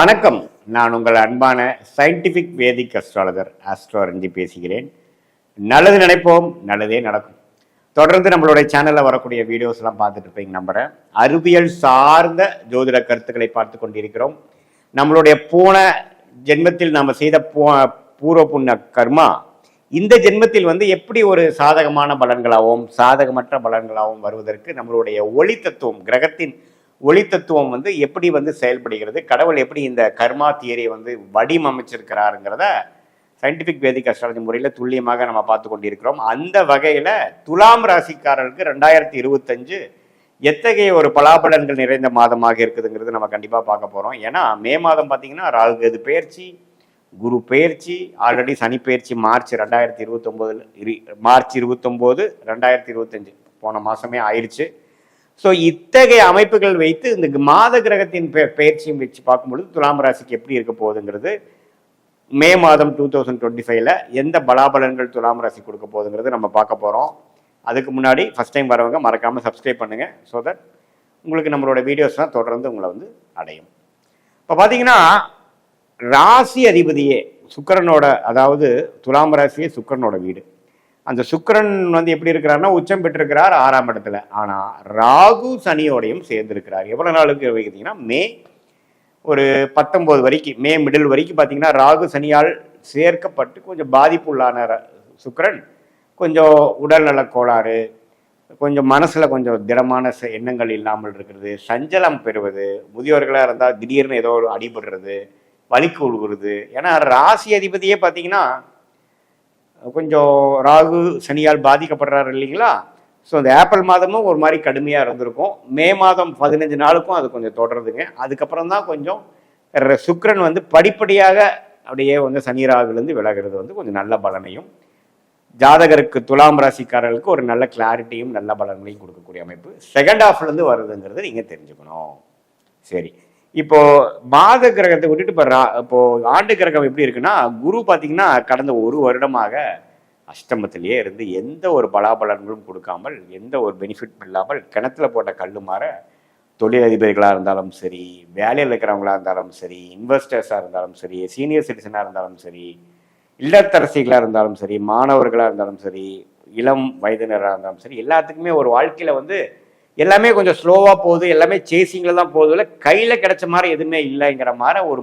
வணக்கம். நான் உங்கள் அன்பான சயின்டிஃபிக் வேதிக் அஸ்ட்ராலஜர் ஆஸ்ட்ரோரஞ்சி பேசுகிறேன். நல்லது நினைப்போம் நல்லதே நடக்கும். தொடர்ந்து நம்மளுடைய சேனலில் வரக்கூடிய வீடியோஸ் எல்லாம் பார்த்துட்டு இருப்பீங்க நம்புறேன். அறிவியல் சார்ந்த ஜோதிட கருத்துக்களை பார்த்து கொண்டிருக்கிறோம். நம்மளுடைய போன ஜென்மத்தில் நாம் செய்த பூ பூர்வ புண்ண கர்மா இந்த ஜென்மத்தில் வந்து எப்படி ஒரு சாதகமான பலன்களாகவும் சாதகமற்ற பலன்களாகவும் வருவதற்கு நம்மளுடைய ஒளி தத்துவம் கிரகத்தின் ஒளி தத்துவம் வந்து எப்படி வந்து செயல்படுகிறது கடவுள் எப்படி இந்த கர்மா தியரியை வந்து வடிவமைச்சிருக்கிறாருங்கிறத சயின்டிஃபிக் வேதிக் அஸ்ட்ராலஜி முறையில் துல்லியமாக நம்ம பார்த்து கொண்டிருக்கிறோம். அந்த வகையில் துலாம் ராசிக்காரர்களுக்கு ரெண்டாயிரத்தி இருபத்தஞ்சு எத்தகைய ஒரு பலாபலன்கள் நிறைந்த மாதமாக இருக்குதுங்கிறது நம்ம கண்டிப்பாக பார்க்க போகிறோம் ஏன்னா மே மாதம் பார்த்தீங்கன்னா ராகு பயிற்சி பெயர்ச்சி குரு பெயர்ச்சி ஆல்ரெடி சனி பயிற்சி மார்ச் ரெண்டாயிரத்தி இருபத்தொம்போதில் இரு மார்ச் இருபத்தொம்போது ரெண்டாயிரத்தி இருபத்தஞ்சு போன மாதமே ஆயிடுச்சு ஸோ இத்தகைய அமைப்புகள் வைத்து இந்த மாத கிரகத்தின் பெ பெயர்ச்சியும் வச்சு பார்க்கும்பொழுது துலாம் ராசிக்கு எப்படி இருக்க போகுதுங்கிறது மே மாதம் டூ தௌசண்ட் டுவெண்ட்டி ஃபைவ்ல எந்த பலாபலன்கள் துலாம் ராசி கொடுக்க போகுதுங்கிறது நம்ம பார்க்க போகிறோம் அதுக்கு முன்னாடி ஃபஸ்ட் டைம் வரவங்க மறக்காமல் சப்ஸ்கிரைப் பண்ணுங்கள் ஸோ தட் உங்களுக்கு நம்மளோட வீடியோஸ்லாம் தொடர்ந்து உங்களை வந்து அடையும். இப்போ பார்த்தீங்கன்னா ராசி அதிபதியே சுக்கரனோட அதாவது துலாம் ராசியே சுக்கரனோட வீடு. அந்த சுக்கரன் வந்து எப்படி இருக்கிறாருன்னா உச்சம் பெற்றிருக்கிறார் ஆறாம் இடத்துல. ஆனால் ராகு சனியோடையும் சேர்ந்திருக்கிறார். எவ்வளோ நாளுக்கு வைக்கிறீங்கன்னா மே ஒரு பத்தொம்போது வரைக்கும் மே மிடில் வரைக்கும் பார்த்தீங்கன்னா ராகு சனியால் சேர்க்கப்பட்டு கொஞ்சம் பாதிப்புள்ளான ர- கொஞ்சம் உடல்நல கோளாறு கொஞ்சம் மனசில் கொஞ்சம் திடமான ச- எண்ணங்கள் இல்லாமல் இருக்கிறது சஞ்சலம் பெறுவது முதியோர்களாக இருந்தால் திடீர்னு ஏதோ ஒரு அடிபடுறது வலிக்கு விழுகிறது ஏன்னா ராசி அதிபதியே பார்த்தீங்கன்னா கொஞ்சம் ராகு சனியால் பாதிக்கப்படுறாரு இல்லைங்களா? ஸோ அந்த ஏப்ரல் மாதமும் ஒரு மாதிரி கடுமையாக இருந்திருக்கும். மே மாதம் பதினஞ்சு நாளுக்கும் அது கொஞ்சம் தொடருதுங்க. அதுக்கப்புறம் தான் கொஞ்சம் சுக்கரன் வந்து படிப்படியாக அப்படியே வந்து சனி ராகுலேருந்து விலகிறது வந்து கொஞ்சம் நல்ல பலனையும் ஜாதகருக்கு துலாம் ராசிக்காரர்களுக்கு ஒரு நல்ல கிளாரிட்டியும் நல்ல பலன்களையும் கொடுக்கக்கூடிய அமைப்பு செகண்ட் ஹாஃப்லேருந்து வருதுங்கிறது நீங்கள் தெரிஞ்சுக்கணும். சரி. இப்போ மாத கிரகத்தை விட்டுட்டு இப்போ இப்போ ஆண்டு கிரகம் எப்படி இருக்குன்னா குரு பார்த்தீங்கன்னா கடந்த ஒரு வருடமாக அஷ்டமத்திலேயே இருந்து எந்த ஒரு பலாபலன்களும் கொடுக்காமல் எந்த ஒரு பெனிஃபிட் இல்லாமல் கிணத்துல போட்ட கல்லு மாற தொழிலதிபர்களாக இருந்தாலும் சரி வேலையில் இருக்கிறவங்களா இருந்தாலும் சரி இன்வெஸ்டர்ஸாக இருந்தாலும் சரி சீனியர் சிட்டிசனாக இருந்தாலும் சரி இல்லத்தரசிகளாக இருந்தாலும் சரி மாணவர்களாக இருந்தாலும் சரி இளம் வயதினராக இருந்தாலும் சரி எல்லாத்துக்குமே ஒரு வாழ்க்கையில் வந்து எல்லாமே கொஞ்சம் ஸ்லோவாக போகுது எல்லாமே சேசிங்கில் தான் போகுது இல்லை கையில் கிடைச்ச மாதிரி எதுவுமே இல்லைங்கிற மாதிரி ஒரு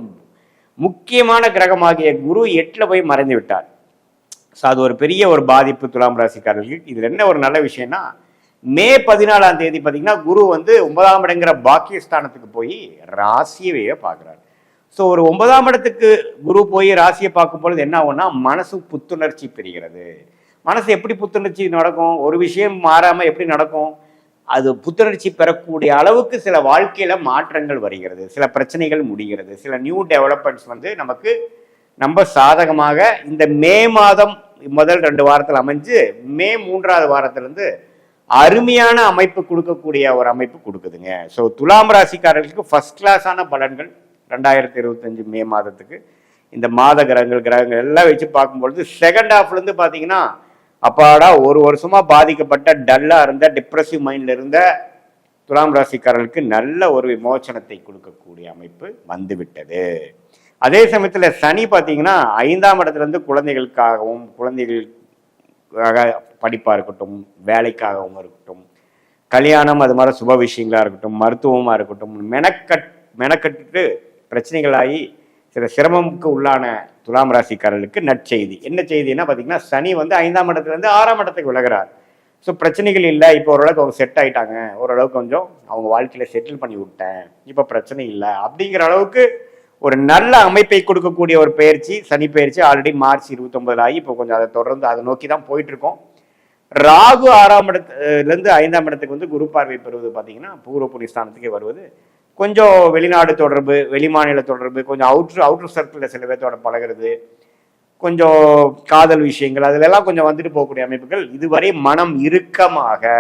முக்கியமான கிரகமாகிய குரு எட்டில் போய் மறைந்து விட்டார். ஸோ அது ஒரு பெரிய ஒரு பாதிப்பு துலாம் ராசிக்காரர்களுக்கு. இதில் என்ன ஒரு நல்ல விஷயம்னா மே பதினாலாம் தேதி பார்த்தீங்கன்னா குரு வந்து ஒன்பதாம் இடங்கிற பாக்கியஸ்தானத்துக்கு போய் ராசியவே பார்க்குறாரு. ஸோ ஒரு ஒன்பதாம் இடத்துக்கு குரு போய் ராசியை பார்க்கும் பொழுது என்ன ஆகும்னா மனசு புத்துணர்ச்சி பெறுகிறது. மனசு எப்படி புத்துணர்ச்சி நடக்கும்? ஒரு விஷயம் மாறாமல் எப்படி நடக்கும்? அது புத்துணர்ச்சி பெறக்கூடிய அளவுக்கு சில வாழ்க்கையில் மாற்றங்கள் வருகிறது. சில பிரச்சனைகள் முடிகிறது. சில நியூ டெவலப்மெண்ட்ஸ் வந்து நமக்கு நம்ம சாதகமாக இந்த மே மாதம் முதல் ரெண்டு வாரத்தில் அமைஞ்சு மே மூன்றாவது வாரத்திலேருந்து அருமையான அமைப்பு கொடுக்கக்கூடிய ஒரு அமைப்பு கொடுக்குதுங்க. ஸோ துலாம் ராசிக்காரர்களுக்கு ஃபர்ஸ்ட் கிளாஸான பலன்கள் ரெண்டாயிரத்தி இருபத்தஞ்சு மே மாதத்துக்கு. இந்த மாத கிரகங்கள் கிரகங்கள் எல்லாம் வச்சு பார்க்கும்பொழுது செகண்ட் ஹாஃப்லேருந்து பார்த்தீங்கன்னா அப்பாடா ஒரு வருஷமா பாதிக்கப்பட்ட டல்லா இருந்த டிப்ரெசிவ் மைண்ட்ல இருந்த துலாம் ராசிக்காரர்களுக்கு நல்ல ஒரு விமோச்சனத்தை கொடுக்கக்கூடிய அமைப்பு வந்துவிட்டது. அதே சமயத்தில் சனி பார்த்தீங்கன்னா ஐந்தாம் இடத்துல இருந்து குழந்தைகளுக்காகவும் குழந்தைகளுக்காக படிப்பாக இருக்கட்டும் வேலைக்காகவும் இருக்கட்டும் கல்யாணம் அது மாதிரி சுப விஷயங்களாக இருக்கட்டும் மருத்துவமாக இருக்கட்டும் மெனக்கட் மெனக்கட்டுட்டு பிரச்சனைகளாகி சில சிரமமுக்கு உள்ளான துலாம் ராசிக்காரர்களுக்கு நற்செய்தி. என்ன செய்தின்னா பார்த்தீங்கன்னா சனி வந்து ஐந்தாம் இடத்துலேருந்து ஆறாம் இடத்துக்கு விலகிறார். ஸோ பிரச்சனைகள் இல்லை. இப்போ ஓரளவுக்கு அவங்க செட் ஆகிட்டாங்க ஓரளவுக்கு கொஞ்சம் அவங்க வாழ்க்கையில் செட்டில் பண்ணி விட்டேன். இப்போ பிரச்சனை இல்லை. அப்படிங்கிற அளவுக்கு ஒரு நல்ல அமைப்பை கொடுக்கக்கூடிய ஒரு பயிற்சி சனி பயிற்சி ஆல்ரெடி மார்ச் இருபத்தொன்பதுல ஆகி இப்போ கொஞ்சம் அதை தொடர்ந்து அதை நோக்கி தான் போயிட்டுருக்கோம். ராகு ஆறாம் இடத்துலேருந்து ஐந்தாம் இடத்துக்கு வந்து குரு பார்வை பெறுவது பார்த்தீங்கன்னா பூர்வ புனிஸ்தானத்துக்கே வருவது கொஞ்சம் வெளிநாடு தொடர்பு வெளிமாநில தொடர்பு கொஞ்சம் அவுட்ரு அவுட்ரு சர்க்கிளில் சில பேர்த்தோட பழகிறது கொஞ்சம் காதல் விஷயங்கள் அதிலெல்லாம் கொஞ்சம் வந்துட்டு போகக்கூடிய அமைப்புகள் இதுவரை மனம் இறுக்கமாக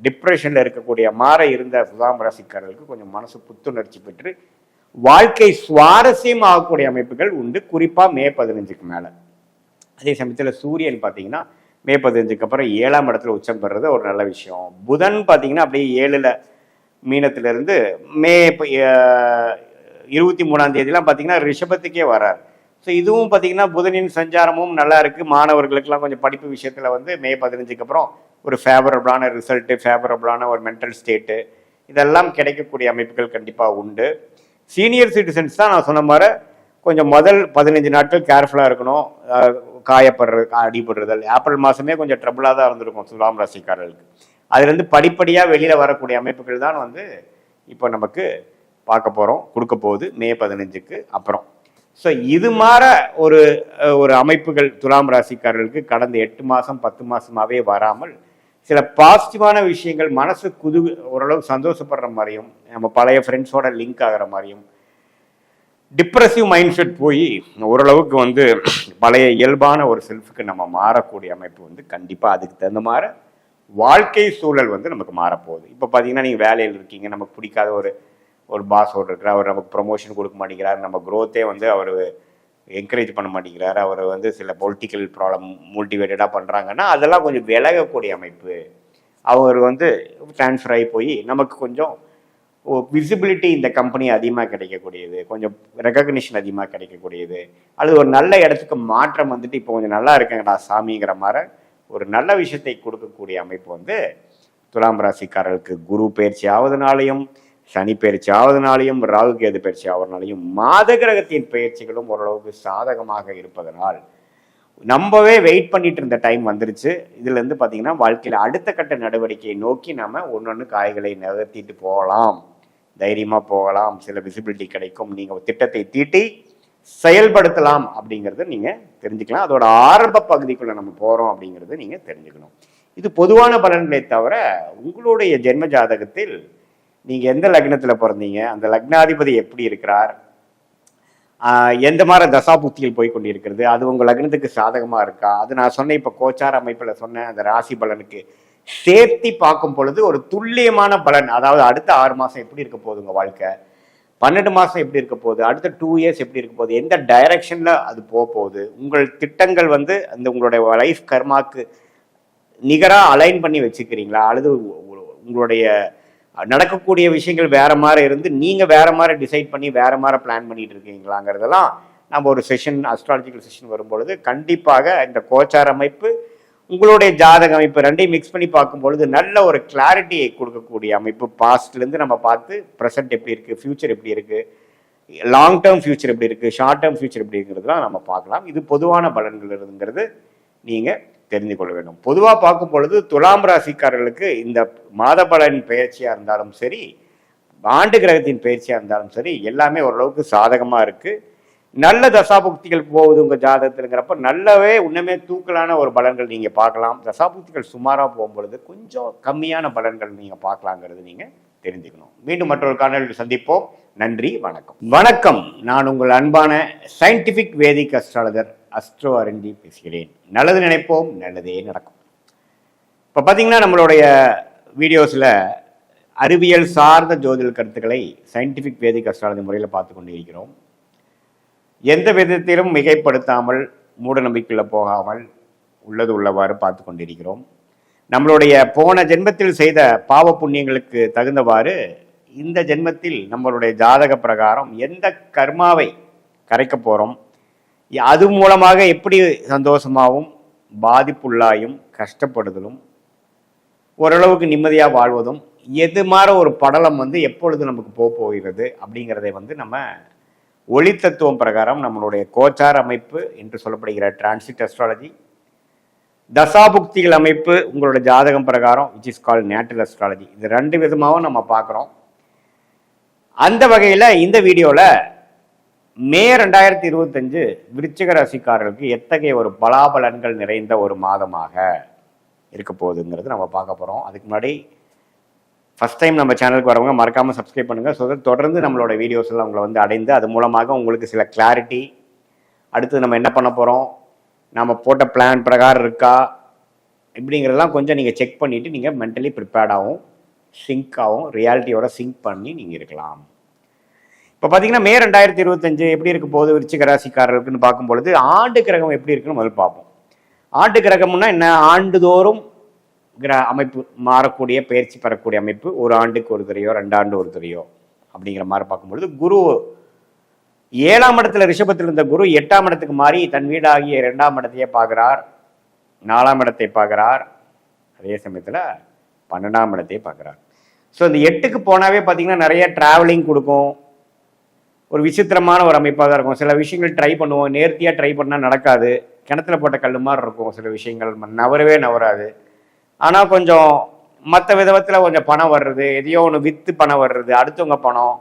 டிப்ரெஷனில் இருக்கக்கூடிய மாற இருந்த சுதாம் ராசிக்காரர்களுக்கு கொஞ்சம் மனசு புத்துணர்ச்சி பெற்று வாழ்க்கை சுவாரஸ்யம் ஆகக்கூடிய அமைப்புகள் உண்டு. குறிப்பாக மே பதினஞ்சுக்கு மேலே. அதே சமயத்தில் சூரியன் பார்த்தீங்கன்னா மே பதினஞ்சுக்கு அப்புறம் ஏழாம் இடத்துல உச்சம் பெறுறது ஒரு நல்ல விஷயம். புதன் பார்த்தீங்கன்னா அப்படியே ஏழில் மீனத்திலிருந்து மே இப்போ இருபத்தி மூணாம் தேதியெலாம் பார்த்தீங்கன்னா ரிஷபத்துக்கே வரார். ஸோ இதுவும் பார்த்தீங்கன்னா புதனின் சஞ்சாரமும் நல்லா இருக்குது மாணவர்களுக்கெல்லாம் கொஞ்சம் படிப்பு விஷயத்தில் வந்து மே பதினஞ்சுக்கு அப்புறம் ஒரு ஃபேவரபிளான ரிசல்ட்டு ஃபேவரபிளான ஒரு மென்டல் ஸ்டேட்டு இதெல்லாம் கிடைக்கக்கூடிய அமைப்புகள் கண்டிப்பாக உண்டு. சீனியர் சிட்டிசன்ஸ் தான் நான் சொன்ன மாதிரி கொஞ்சம் முதல் பதினஞ்சு நாட்கள் கேர்ஃபுல்லாக இருக்கணும். காயப்படுறது அடிபடுறது ஏப்ரல் மாதமே கொஞ்சம் ட்ரபுளாக தான் இருந்திருக்கும். துலாம் ராசிக்காரர்களுக்கு. அதுலேருந்து படிப்படியாக வெளியில் வரக்கூடிய அமைப்புகள் தான் வந்து இப்போ நமக்கு பார்க்க போகிறோம் கொடுக்க போகுது. மே பதினஞ்சுக்கு அப்புறம். ஸோ இது மாற ஒரு ஒரு அமைப்புகள் துலாம் ராசிக்காரர்களுக்கு கடந்த எட்டு மாதம் பத்து மாதமாகவே வராமல் சில பாசிட்டிவான விஷயங்கள் மனசு குது ஓரளவு சந்தோஷப்படுற மாதிரியும் நம்ம பழைய ஃப்ரெண்ட்ஸோட லிங்க் ஆகிற மாதிரியும் டிப்ரெசிவ் மைண்ட் செட் போய் ஓரளவுக்கு வந்து பழைய இயல்பான ஒரு செல்ஃபுக்கு நம்ம மாறக்கூடிய அமைப்பு வந்து கண்டிப்பாக அதுக்கு தகுந்த மாதிரி வாழ்க்கை சூழல் வந்து நமக்கு மாறப்போகுது. இப்போ பார்த்தீங்கன்னா நீங்கள் வேலையில் இருக்கீங்க நமக்கு பிடிக்காத ஒரு ஒரு பாஸோடு இருக்கிறார் அவர் நமக்கு ப்ரொமோஷன் கொடுக்க மாட்டேங்கிறார் நம்ம க்ரோத்தே வந்து அவர் என்கரேஜ் பண்ண மாட்டேங்கிறார் அவர் வந்து சில பொலிட்டிக்கல் ப்ராப்ளம் மோட்டிவேட்டடாக பண்ணுறாங்கன்னா அதெல்லாம் கொஞ்சம் விலகக்கூடிய அமைப்பு. அவர் வந்து ட்ரான்ஸ்ஃபர் ஆகி போய் நமக்கு கொஞ்சம் விசிபிலிட்டி இந்த கம்பெனி அதிகமாக கிடைக்கக்கூடியது கொஞ்சம் ரெக்கக்னிஷன் அதிகமாக கிடைக்கக்கூடியது. அல்லது ஒரு நல்ல இடத்துக்கு மாற்றம் வந்துட்டு இப்போ கொஞ்சம் நல்லா இருக்கேங்கடா சாமிங்கிற மாதிரி ஒரு நல்ல விஷயத்தை கொடுக்கக்கூடிய அமைப்பு வந்து துலாம் ராசிக்காரர்களுக்கு குரு பயிற்சி ஆவதுனாலையும் சனி பயிற்சி ஆவதுனாலையும் ராகு கேது பயிற்சி ஆவதுனாலையும் மாத கிரகத்தின் பயிற்சிகளும் ஓரளவுக்கு சாதகமாக இருப்பதனால் நம்பவே வெயிட் பண்ணிட்டு இருந்த டைம் வந்துருச்சு. இதுல இருந்து பாத்தீங்கன்னா வாழ்க்கையில அடுத்த கட்ட நடவடிக்கையை நோக்கி நாம ஒன்னொன்னு காய்களை நகர்த்திட்டு போகலாம். தைரியமா போகலாம். சில விசிபிலிட்டி கிடைக்கும். நீங்க ஒரு திட்டத்தை தீட்டி செயல்படுத்தலாம் அப்படிங்கறத நீங்கள் தெரிஞ்சுக்கலாம். அதோட ஆரம்ப பகுதிக்குள்ளே நம்ம போகிறோம் அப்படிங்கிறத நீங்கள் தெரிஞ்சுக்கணும். இது பொதுவான பலன்களை தவிர உங்களுடைய ஜென்ம ஜாதகத்தில் நீங்கள் எந்த லக்னத்தில் பிறந்தீங்க? அந்த லக்னாதிபதி எப்படி இருக்கிறார்? எந்த மாதிரி தசாபுத்தியில் போய் கொண்டிருக்கிறது? அது உங்கள் லக்னத்துக்கு சாதகமாக இருக்கா? அது நான் சொன்ன இப்போ கோச்சார அமைப்பில் சொன்ன அந்த ராசி பலனுக்கு சேர்த்தி பார்க்கும் பொழுது ஒரு துல்லியமான பலன். அதாவது அடுத்த ஆறு மாதம் எப்படி இருக்க போகுது வாழ்க்கை? பன்னெண்டு மாதம் எப்படி இருக்க போகுது? அடுத்த டூ இயர்ஸ் எப்படி இருக்க போகுது? எந்த டைரக்ஷனில் அது போக போகுது? உங்கள் திட்டங்கள் வந்து அந்த உங்களுடைய லைஃப் கர்மாக்கு நிகராக அலைன் பண்ணி வச்சுக்கிறீங்களா? அல்லது உங்களுடைய நடக்கக்கூடிய விஷயங்கள் வேற மாதிரி இருந்து நீங்கள் வேற மாதிரி டிசைட் பண்ணி வேற மாதிரி பிளான் பண்ணிட்டு இருக்கீங்களாங்கிறதெல்லாம் நம்ம ஒரு செஷன் அஸ்ட்ராலஜிக்கல் செஷன் வரும்பொழுது கண்டிப்பாக இந்த கோச்சார அமைப்பு உங்களுடைய ஜாதக அமைப்பு ரெண்டையும் மிக்ஸ் பண்ணி பார்க்கும் பொழுது நல்ல ஒரு கிளாரிட்டியை கொடுக்கக்கூடிய அமைப்பு. பாஸ்ட்லேருந்து நம்ம பார்த்து ப்ரெசென்ட் எப்படி இருக்கு ஃபியூச்சர் எப்படி இருக்கு லாங் டேர்ம் ஃபியூச்சர் எப்படி இருக்கு ஷார்ட் டேர்ம் ஃபியூச்சர் எப்படி இருக்கிறதுலாம் நம்ம பார்க்கலாம். இது பொதுவான பலன்கள் இருங்கிறது நீங்கள் தெரிந்து கொள்ள வேண்டும். பொதுவாக பார்க்கும் பொழுது துலாம் ராசிக்காரர்களுக்கு இந்த மாத பலன் பயிற்சியாக இருந்தாலும் சரி ஆண்டு கிரகத்தின் பயிற்சியாக இருந்தாலும் சரி எல்லாமே ஓரளவுக்கு சாதகமாக இருக்குது நல்ல தசாபுக்திகள் போகுது உங்கள் ஜாதகத்துலங்கிறப்ப நல்லாவே இன்னுமே தூக்கலான ஒரு பலன்கள் நீங்கள் பார்க்கலாம். தசாபுக்திகள் சுமாராக போகும்பொழுது கொஞ்சம் கம்மியான பலன்கள் நீங்கள் பார்க்கலாங்கிறது நீங்கள் தெரிஞ்சுக்கணும். மீண்டும் மற்றொரு காணொலியில் சந்திப்போம். நன்றி வணக்கம். வணக்கம். நான் உங்கள் அன்பான சயின்டிஃபிக் வேதிக் அஸ்ட்ராலஜர் அஸ்ட்ரோ அரண்டி பேசுகிறேன். நல்லது நினைப்போம் நல்லதே நடக்கும். இப்போ பார்த்தீங்கன்னா நம்மளுடைய வீடியோஸில் அறிவியல் சார்ந்த ஜோதிட கருத்துக்களை சயின்டிஃபிக் வேதிக் அஸ்ட்ராலஜி முறையில் பார்த்து கொண்டு இருக்கிறோம். எந்த விதத்திலும் மிகைப்படுத்தாமல் மூட நம்பிக்கையில் போகாமல் உள்ளது உள்ளவாறு பார்த்து கொண்டிருக்கிறோம். நம்மளுடைய போன ஜென்மத்தில் செய்த பாவ புண்ணியங்களுக்கு தகுந்தவாறு இந்த ஜென்மத்தில் நம்மளுடைய ஜாதக பிரகாரம் எந்த கர்மாவை கரைக்க போகிறோம் அது மூலமாக எப்படி சந்தோஷமாகவும் பாதிப்புள்ளாயும் கஷ்டப்படுதலும் ஓரளவுக்கு நிம்மதியாக வாழ்வதும் எது மாதிரி ஒரு படலம் வந்து எப்பொழுது நமக்கு போக போகிறது அப்படிங்கிறதை வந்து நம்ம ஒளி தத்துவம் பிரகாரம் நம்மளுடைய கோச்சார் அமைப்பு என்று சொல்லப்படுகிற டிரான்சிட் அஸ்ட்ராலஜி தசாபுக்திகள் அமைப்பு உங்களோட ஜாதகம் பிரகாரம் which is call natal astrology இது ரெண்டு விதமாகவும் நம்ம பார்க்குறோம். அந்த வகையில் இந்த வீடியோவில் மே ரெண்டாயிரத்தி இருபத்தஞ்சு விருச்சிக ராசிக்காரர்களுக்கு எத்தகைய ஒரு பலாபலன்கள் நிறைந்த ஒரு மாதமாக இருக்க போகுதுங்கிறது நம்ம பார்க்க போகிறோம் அதுக்கு முன்னாடி ஃபஸ்ட் டைம் நம்ம சேனலுக்கு வரவங்க மறக்காமல் சப்ஸ்கிரைப் பண்ணுங்கள் ஸோ தொடர்ந்து நம்மளோட வீடியோஸ் எல்லாம் உங்களை வந்து அடைந்து அது மூலமாக உங்களுக்கு சில கிளாரிட்டி அடுத்து நம்ம என்ன பண்ண போகிறோம் நம்ம போட்ட பிளான் பிரகாரம் இருக்கா? இப்படிங்கிறதெல்லாம் கொஞ்சம் நீங்கள் செக் பண்ணிவிட்டு நீங்கள் மென்டலி ப்ரிப்பேர்டாகவும் சிங்காகவும் ரியாலிட்டியோட சிங்க் பண்ணி நீங்கள் இருக்கலாம். இப்போ பார்த்தீங்கன்னா மே ரெண்டாயிரத்தி இருபத்தஞ்சு எப்படி இருக்க போது விருச்சிக ராசிக்காரர்களுக்குன்னு பார்க்கும்பொழுது ஆண்டு கிரகம் எப்படி இருக்குன்னு முதல் பார்ப்போம். ஆண்டு கிரகம்னா என்ன? ஆண்டுதோறும் கிரா அமைப்பு மாறக்கூடிய பயிற்சி பெறக்கூடிய அமைப்பு ஒரு ஆண்டுக்கு ஒரு தரையோ ரெண்டாண்டு ஒரு தரையோ அப்படிங்கிற மாதிரி பார்க்கும்பொழுது குரு ஏழாம் இடத்துல ரிஷபத்தில் இருந்த குரு எட்டாம் இடத்துக்கு மாறி தன் வீடாகிய இரண்டாம் இடத்தையே பார்க்குறார் நாலாம் இடத்தை பார்க்குறார் அதே சமயத்தில் பன்னெண்டாம் இடத்தையே பார்க்குறார். ஸோ இந்த எட்டுக்கு போனாவே பார்த்தீங்கன்னா நிறைய ட்ராவலிங் கொடுக்கும். ஒரு விசித்திரமான ஒரு அமைப்பாக தான் இருக்கும். சில விஷயங்கள் ட்ரை பண்ணுவோம். நேர்த்தியாக ட்ரை பண்ணால் நடக்காது. கிணத்துல போட்ட கல் மாதிரி இருக்கும். சில விஷயங்கள் நவரவே நவராது ஆனால் கொஞ்சம் மற்ற விதத்தில் கொஞ்சம் பணம் வர்றது எதையோ ஒன்று விற்று பணம் வர்றது அடுத்தவங்க பணம்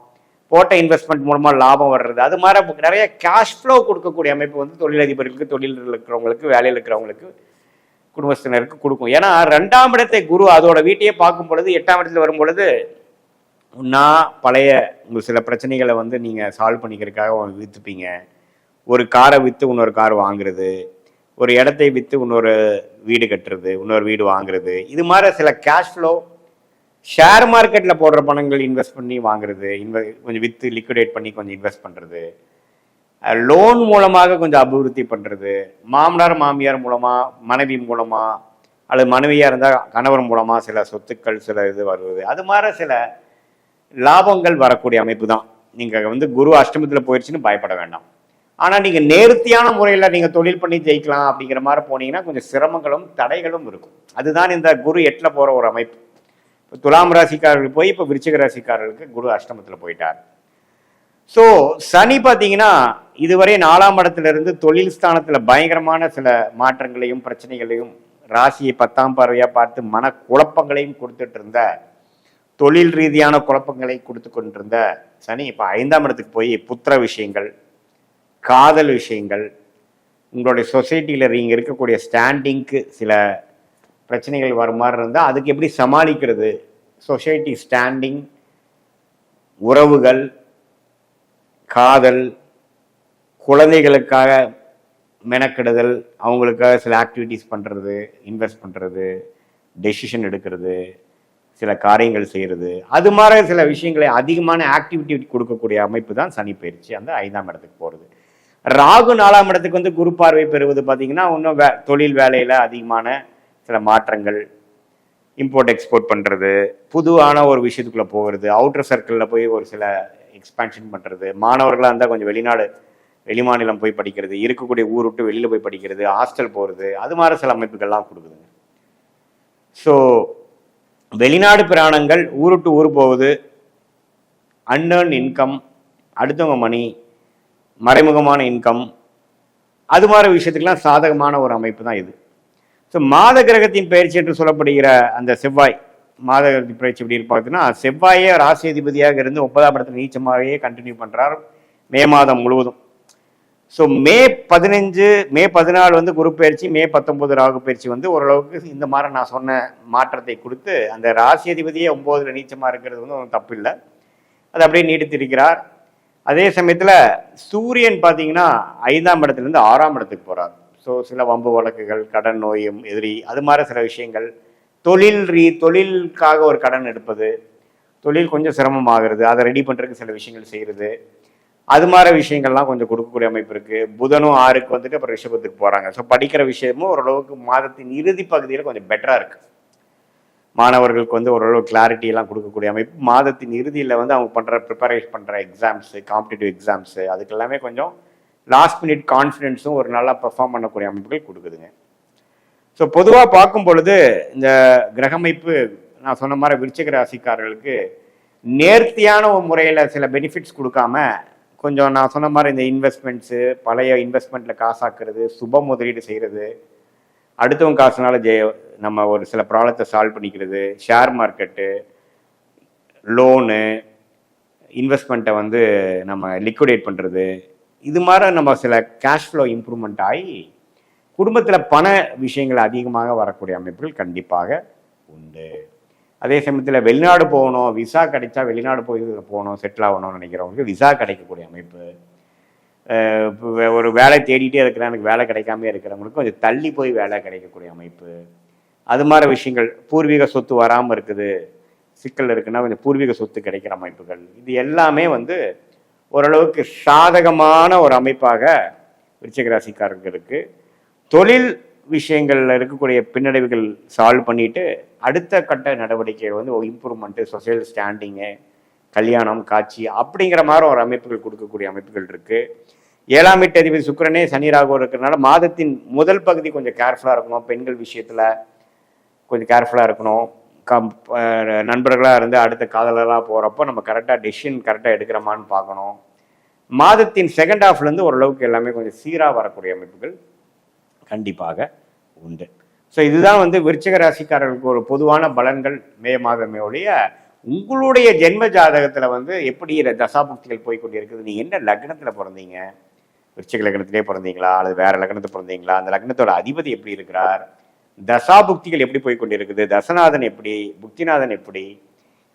போட்ட இன்வெஸ்ட்மெண்ட் மூலமாக லாபம் வர்றது அது மாதிரி நிறைய கேஷ் ஃப்ளோ கொடுக்கக்கூடிய அமைப்பு வந்து தொழிலதிபர்களுக்கு தொழிலில் இருக்கிறவங்களுக்கு வேலையில் இருக்கிறவங்களுக்கு குடும்பத்தினருக்கு கொடுக்கும். ஏன்னா ரெண்டாம் இடத்தை குரு அதோட வீட்டையே பார்க்கும் பொழுது எட்டாம் இடத்துல வரும் பொழுது நான் பழைய உங்கள் சில பிரச்சனைகளை வந்து நீங்கள் சால்வ் பண்ணிக்கிறதுக்காக விற்றுப்பீங்க ஒரு காரை விற்று இன்னொரு கார் வாங்குறது ஒரு இடத்தை விற்று இன்னொரு வீடு கட்டுறது இன்னொரு வீடு வாங்குறது. இது மாதிரி சில கேஷ் ஃப்ளோ ஷேர் மார்க்கெட்டில் போடுற பணங்கள் இன்வெஸ்ட் பண்ணி வாங்குறது இன்வெ கொஞ்சம் விற்று லிக்விடேட் பண்ணி கொஞ்சம் இன்வெஸ்ட் பண்ணுறது லோன் மூலமாக கொஞ்சம் அபிவிருத்தி பண்ணுறது மாமனார் மாமியார் மூலமாக மனைவி மூலமாக அல்லது மனைவியாக இருந்தால் கணவர் மூலமாக சில சொத்துக்கள் சில இது வருவது அது மாதிரி சில லாபங்கள் வரக்கூடிய அமைப்பு தான். நீங்கள் வந்து குரு அஷ்டமத்தில் போயிடுச்சுன்னு பயப்பட வேண்டாம். ஆனால் நீங்கள் நேர்த்தியான முறையில் நீங்கள் தொழில் பண்ணி ஜெயிக்கலாம் அப்படிங்கிற மாதிரி போனீங்கன்னா கொஞ்சம் சிரமங்களும் தடைகளும் இருக்கும். அதுதான் இந்த குரு எட்டில் போகிற ஒரு அமைப்பு. இப்போ துலாம் ராசிக்காரர்கள் போய் இப்போ விருச்சிக ராசிக்காரர்களுக்கு குரு அஷ்டமத்தில் போயிட்டார். ஸோ சனி பார்த்தீங்கன்னா இதுவரை நாலாம் இடத்துலேருந்து தொழில் ஸ்தானத்தில் பயங்கரமான சில மாற்றங்களையும் பிரச்சனைகளையும் ராசியை பத்தாம் பார்வையாக பார்த்து மன குழப்பங்களையும் கொடுத்துட்டு இருந்த தொழில் ரீதியான குழப்பங்களை கொடுத்து கொண்டிருந்த சனி இப்போ ஐந்தாம் இடத்துக்கு போய் புத்திர விஷயங்கள் காதல் விஷயங்கள் உங்களுடைய சொசைட்டியில் நீங்கள் இருக்கக்கூடிய ஸ்டாண்டிங்க்கு சில பிரச்சனைகள் வர மாதிரி இருந்தால் அதுக்கு எப்படி சமாளிக்கிறது? சொசைட்டி ஸ்டாண்டிங் உறவுகள் காதல் குழந்தைகளுக்காக மெனக்கெடுதல் அவங்களுக்காக சில ஆக்டிவிட்டீஸ் பண்ணுறது இன்வெஸ்ட் பண்ணுறது டெசிஷன் எடுக்கிறது சில காரியங்கள் செய்கிறது அது மாதிரி சில விஷயங்களை அதிகமான ஆக்டிவிட்டி கொடுக்கக்கூடிய அமைப்பு தான் சனி பயிற்சி. அந்த ஐந்தாம் இடத்துக்கு போகிறது ராகு நாலாம் இடத்துக்கு வந்து குரு பார்வை பெறுவது பார்த்தீங்கன்னா இன்னும் வே தொழில் வேலையில் அதிகமான சில மாற்றங்கள் இம்போர்ட் எக்ஸ்போர்ட் பண்ணுறது புதுவான ஒரு விஷயத்துக்குள்ளே போகிறது அவுட்டர் சர்க்கிளில் போய் ஒரு சில எக்ஸ்பேன்ஷன் பண்ணுறது மாணவர்களாக இருந்தால் கொஞ்சம் வெளிநாடு வெளிமாநிலம் போய் படிக்கிறது இருக்கக்கூடிய ஊர் விட்டு வெளியில் போய் படிக்கிறது ஹாஸ்டல் போகிறது அது மாதிரி சில அமைப்புகள்லாம் கொடுக்குதுங்க. ஸோ வெளிநாடு பிராணங்கள் ஊருட்டு ஊர் போகுது அன்னர்ன் இன்கம் அடுத்தவங்க மணி மறைமுகமான இன்கம் அது மாதிரி விஷயத்துக்கெல்லாம் சாதகமான ஒரு அமைப்பு தான் இது. ஸோ மாத கிரகத்தின் பயிற்சி என்று சொல்லப்படுகிற அந்த செவ்வாய் மாத கிரகத்தின் பயிற்சி எப்படி பார்த்தீங்கன்னா செவ்வாயே ராசி அதிபதியாக இருந்து ஒன்பதாம் இடத்துல நீச்சமாகவே கண்டினியூ பண்ணுறார் மே மாதம் முழுவதும். ஸோ மே பதினஞ்சு மே பதினாலு வந்து குரு பயிற்சி மே பத்தொன்பது ராகு பயிற்சி வந்து ஓரளவுக்கு இந்த மாதிரி நான் சொன்ன மாற்றத்தை கொடுத்து அந்த ராசி அதிபதியே ஒம்போதில் நீச்சமாக இருக்கிறது வந்து ஒன்றும் தப்பு இல்லை. அது அப்படியே நீடித்திருக்கிறார். அதே சமயத்தில் சூரியன் பார்த்தீங்கன்னா ஐந்தாம் இடத்துலேருந்து ஆறாம் இடத்துக்கு போகிறார் ஸோ சில வம்பு வழக்குகள் கடன் நோயும் எதிரி அது மாதிரி சில விஷயங்கள். தொழில் ரீ தொழிலுக்காக ஒரு கடன் எடுப்பது தொழில் கொஞ்சம் சிரமமாகிறது அதை ரெடி பண்ணுறதுக்கு சில விஷயங்கள் செய்கிறது அது மாதிரி விஷயங்கள்லாம் கொஞ்சம் கொடுக்கக்கூடிய அமைப்பு இருக்குது புதனும் ஆறுக்கு வந்துட்டு அப்புறம் ரிஷபத்துக்கு போகிறாங்க ஸோ படிக்கிற விஷயமும் ஓரளவுக்கு மாதத்தின் இறுதி பகுதியில் கொஞ்சம் பெட்டராக இருக்குது மாணவர்களுக்கு வந்து ஓரளவு கிளாரிட்டி எல்லாம் கொடுக்கக்கூடிய அமைப்பு. மாதத்தின் இறுதியில் வந்து அவங்க பண்ணுற ப்ரிப்பரேஷன் பண்ணுற எக்ஸாம்ஸு காம்படிட்டிவ் எக்ஸாம்ஸு அதுக்கு எல்லாமே கொஞ்சம் லாஸ்ட் மினிட் கான்ஃபிடென்ஸும் ஒரு நல்லா பெர்ஃபார்ம் பண்ணக்கூடிய அமைப்புகள் கொடுக்குதுங்க. ஸோ பொதுவாக பார்க்கும் பொழுது இந்த கிரகமைப்பு நான் சொன்ன மாதிரி விருச்சிக ராசிக்காரர்களுக்கு நேர்த்தியான ஒரு முறையில் சில பெனிஃபிட்ஸ் கொடுக்காம கொஞ்சம் நான் சொன்ன மாதிரி இந்த இன்வெஸ்ட்மெண்ட்ஸு பழைய இன்வெஸ்ட்மெண்ட்டில் காசாக்குறது சுப முதலீடு செய்கிறது அடுத்தவங்க காசுனால ஜெய நம்ம ஒரு சில ப்ராப்ளத்தை சால்வ் பண்ணிக்கிறது ஷேர் மார்க்கெட்டு லோனு இன்வெஸ்ட்மெண்ட்டை வந்து நம்ம லிக்விடேட் பண்ணுறது இது மாதிரி நம்ம சில கேஷ் ஃப்ளோ இம்ப்ரூவ்மெண்ட் ஆகி குடும்பத்தில் பண விஷயங்கள் அதிகமாக வரக்கூடிய அமைப்புகள் கண்டிப்பாக உண்டு. அதே சமயத்தில் வெளிநாடு போகணும் விசா கிடைச்சா வெளிநாடு போய் போகணும் செட்டில் ஆகணும்னு நினைக்கிறவங்களுக்கு விசா கிடைக்கக்கூடிய அமைப்பு. ஒரு வேலை தேடிட்டே இருக்கிறேன் எனக்கு வேலை கிடைக்காம இருக்கிறவங்களுக்கு கொஞ்சம் தள்ளி போய் வேலை கிடைக்கக்கூடிய அமைப்பு. அது மாதிரி விஷயங்கள். பூர்வீக சொத்து வராமல் இருக்குது. சிக்கல் இருக்குன்னா கொஞ்சம் பூர்வீக சொத்து கிடைக்கிற அமைப்புகள். இது எல்லாமே வந்து ஓரளவுக்கு சாதகமான ஒரு அமைப்பாக விருச்சகராசிக்காரர்களுக்கு தொழில் விஷயங்களில் இருக்கக்கூடிய பின்னடைவுகள் சால்வ் பண்ணிட்டு அடுத்த கட்ட நடவடிக்கை வந்து இம்ப்ரூவ்மெண்ட்டு சொசையல் ஸ்டாண்டிங்கு கல்யாணம் காட்சி அப்படிங்கிற மாதிரி ஒரு அமைப்புகள் கொடுக்கக்கூடிய அமைப்புகள் இருக்குது ஏழாம் எட்டு அதிபதி சுக்கரனே சனி ராகு இருக்கிறதுனால மாதத்தின் முதல் பகுதி கொஞ்சம் கேர்ஃபுல்லாக இருக்கணும். பெண்கள் விஷயத்தில் கொஞ்சம் கேர்ஃபுல்லாக இருக்கணும். கம் நண்பர்களாக இருந்து அடுத்த காதலராக போகிறப்போ நம்ம கரெக்டாக டெசிஷன் கரெக்டாக எடுக்கிறோமான்னு பார்க்கணும். மாதத்தின் செகண்ட் ஹாஃப்லேருந்து ஓரளவுக்கு எல்லாமே கொஞ்சம் சீராக வரக்கூடிய அமைப்புகள் கண்டிப்பாக உண்டு. ஸோ இதுதான் வந்து விருச்சிக ராசிக்காரர்களுக்கு ஒரு பொதுவான பலன்கள் மே மாதமே ஒழிய உங்களுடைய ஜென்ம ஜாதகத்தில் வந்து எப்படி தசாபுக்திகள் போய்கொண்டு இருக்குது நீங்கள் என்ன லக்னத்தில் பிறந்தீங்க? விருச்சிக லக்னத்திலே பிறந்தீங்களா? அல்லது வேற லக்னத்தில் பிறந்தீங்களா? அந்த லக்னத்தோட அதிபதி எப்படி இருக்கிறார்? தசாபுக்திகள் எப்படி போய் கொண்டிருக்குது? தசநாதன் எப்படி? புக்திநாதன் எப்படி?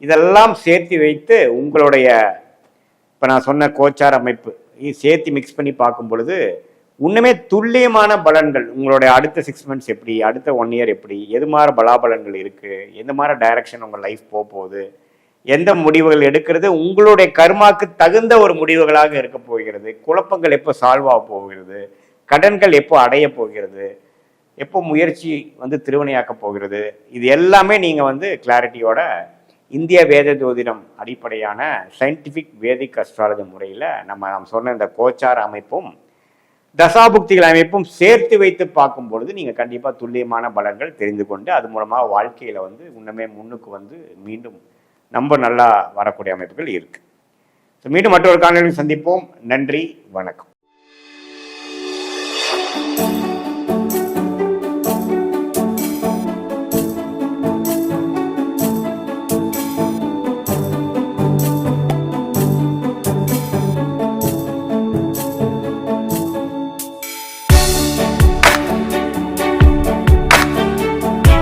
இதெல்லாம் சேர்த்து வைத்து உங்களுடைய இப்போ நான் சொன்ன கோச்சார் அமைப்பு சேர்த்து மிக்ஸ் பண்ணி பார்க்கும் பொழுது இன்னுமே துல்லியமான பலன்கள் உங்களுடைய அடுத்த சிக்ஸ் மந்த்ஸ் எப்படி அடுத்த ஒன் இயர் எப்படி எது மாதிரி பலாபலன்கள் இருக்குது எந்த மாதிரி டைரக்ஷன் உங்கள் லைஃப் போக போகுது எந்த முடிவுகள் எடுக்கிறது உங்களுடைய கர்மாக்கு தகுந்த ஒரு முடிவுகளாக இருக்க போகிறது குழப்பங்கள் எப்போ சால்வ் ஆக போகிறது கடன்கள் எப்போ அடைய போகிறது எப்போ முயற்சி வந்து திருவினையாக்க போகிறது? இது எல்லாமே நீங்கள் வந்து கிளாரிட்டியோட இந்திய வேத ஜோதிடம் அடிப்படையான சயின்டிஃபிக் வேதிக் அஸ்ட்ராலஜி முறையில் நம்ம நாம் சொன்ன இந்த கோச்சார அமைப்பும் தசாபுக்திகள் அமைப்பும் சேர்த்து வைத்து பார்க்கும் பொழுது நீங்கள் கண்டிப்பாக துல்லியமான பலன்கள் தெரிந்து கொண்டு அது மூலமாக வாழ்க்கையில் வந்து இன்னுமே முன்னுக்கு வந்து மீண்டும் ரொம்ப நல்லா வரக்கூடிய அமைப்புகள் இருக்குது ஸோ மீண்டும் மற்றொரு காணொலியில் சந்திப்போம். நன்றி வணக்கம்.